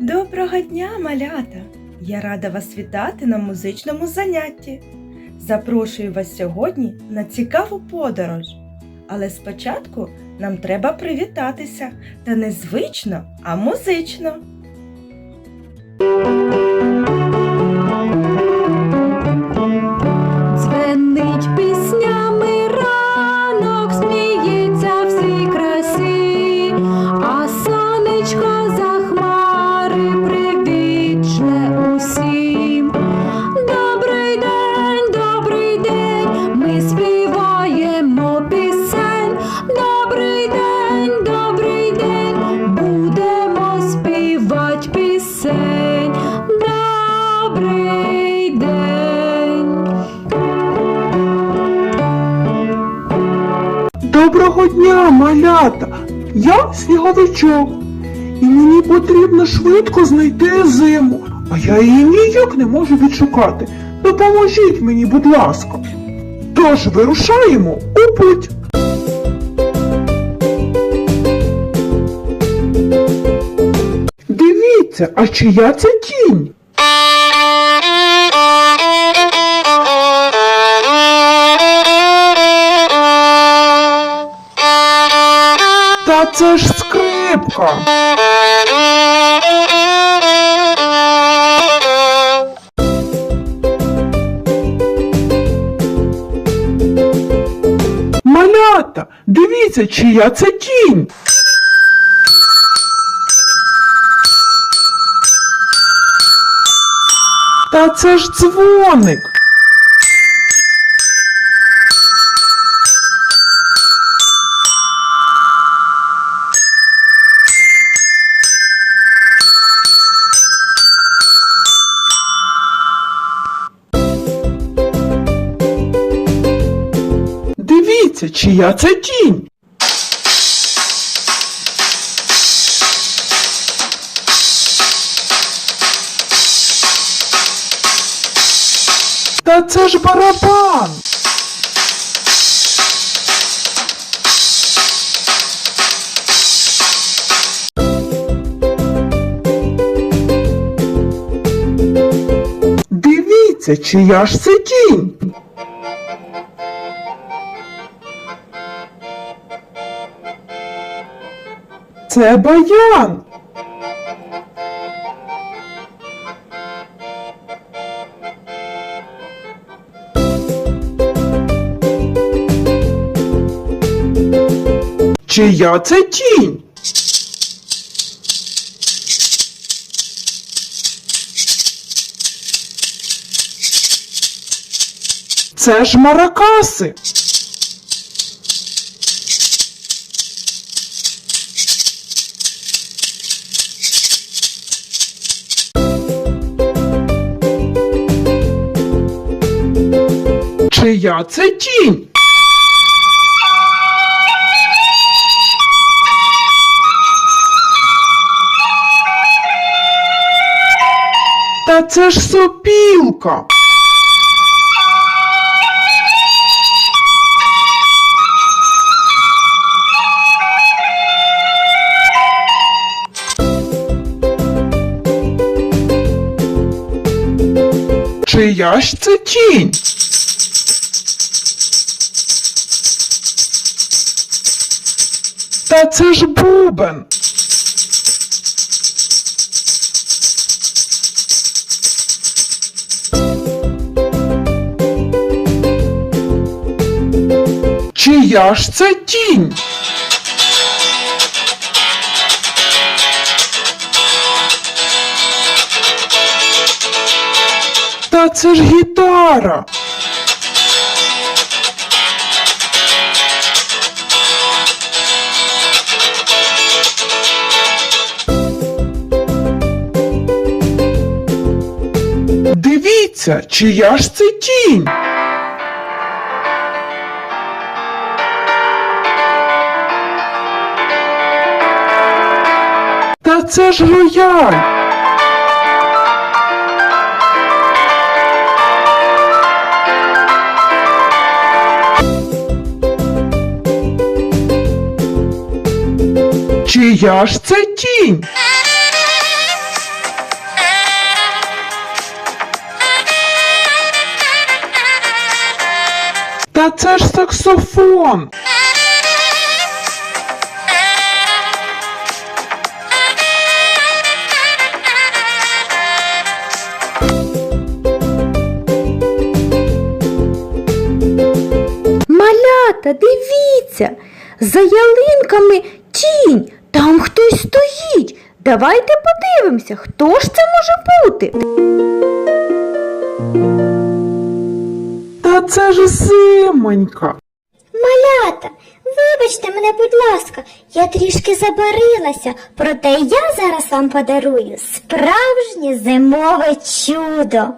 Доброго дня, малята! Я рада вас вітати на музичному занятті. Запрошую вас сьогодні на цікаву подорож. Але спочатку нам треба привітатися та не звично, а музично. Доброго дня, малята! Я сніговичок. І мені потрібно швидко знайти зиму, а я її ніяк не можу відшукати. Допоможіть мені, будь ласка. Тож вирушаємо у путь. Дивіться, а чия це тінь? Це ж скрипка. Малята, дивіться, чия це тінь. Та це ж дзвоник. Чия це тінь. Та це ж барабан. Дивіться, чия ж це тінь. Це баян. Чия це тінь? Це ж маракаси. Чия це тінь? Та це ж сопілка. Чия ж це тінь? Та це ж бубен. Чия ж це тінь? Та це ж гітара. Дивіться, чия ж це тінь? Та це ж рояль. Чия ж це тінь? Та це ж саксофон. Малята, дивіться, за ялинками тінь, там хтось стоїть. Давайте подивимося, хто ж це може бути. Це ж Симонька. Малята, вибачте мене, будь ласка, я трішки забарилася, проте я зараз вам подарую справжнє зимове чудо.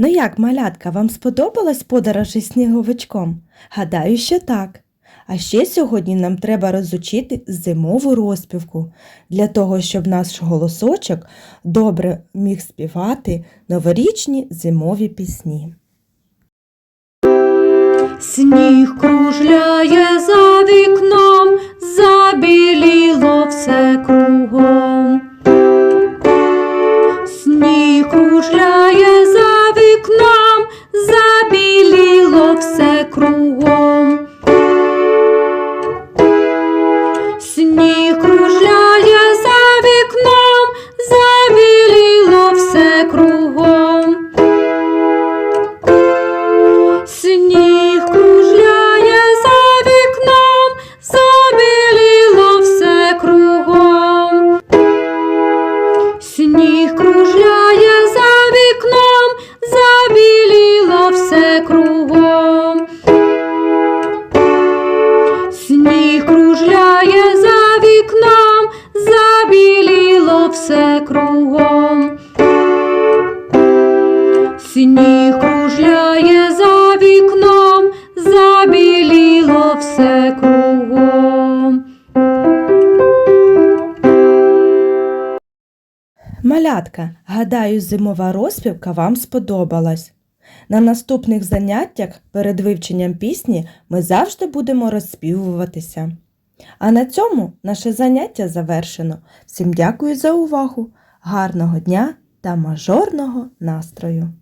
Ну як, малятка, вам сподобалась подорож із сніговичком? Гадаю, що так. А ще сьогодні нам треба розучити зимову розпівку для того, щоб наш голосочок добре міг співати новорічні зимові пісні. Сніг кружляє за вікном, забіліло все кругом. Сніг кружляє Малятка, гадаю, зимова розпівка вам сподобалась. На наступних заняттях перед вивченням пісні ми завжди будемо розспівуватися. А на цьому наше заняття завершено. Всім дякую за увагу, гарного дня та мажорного настрою!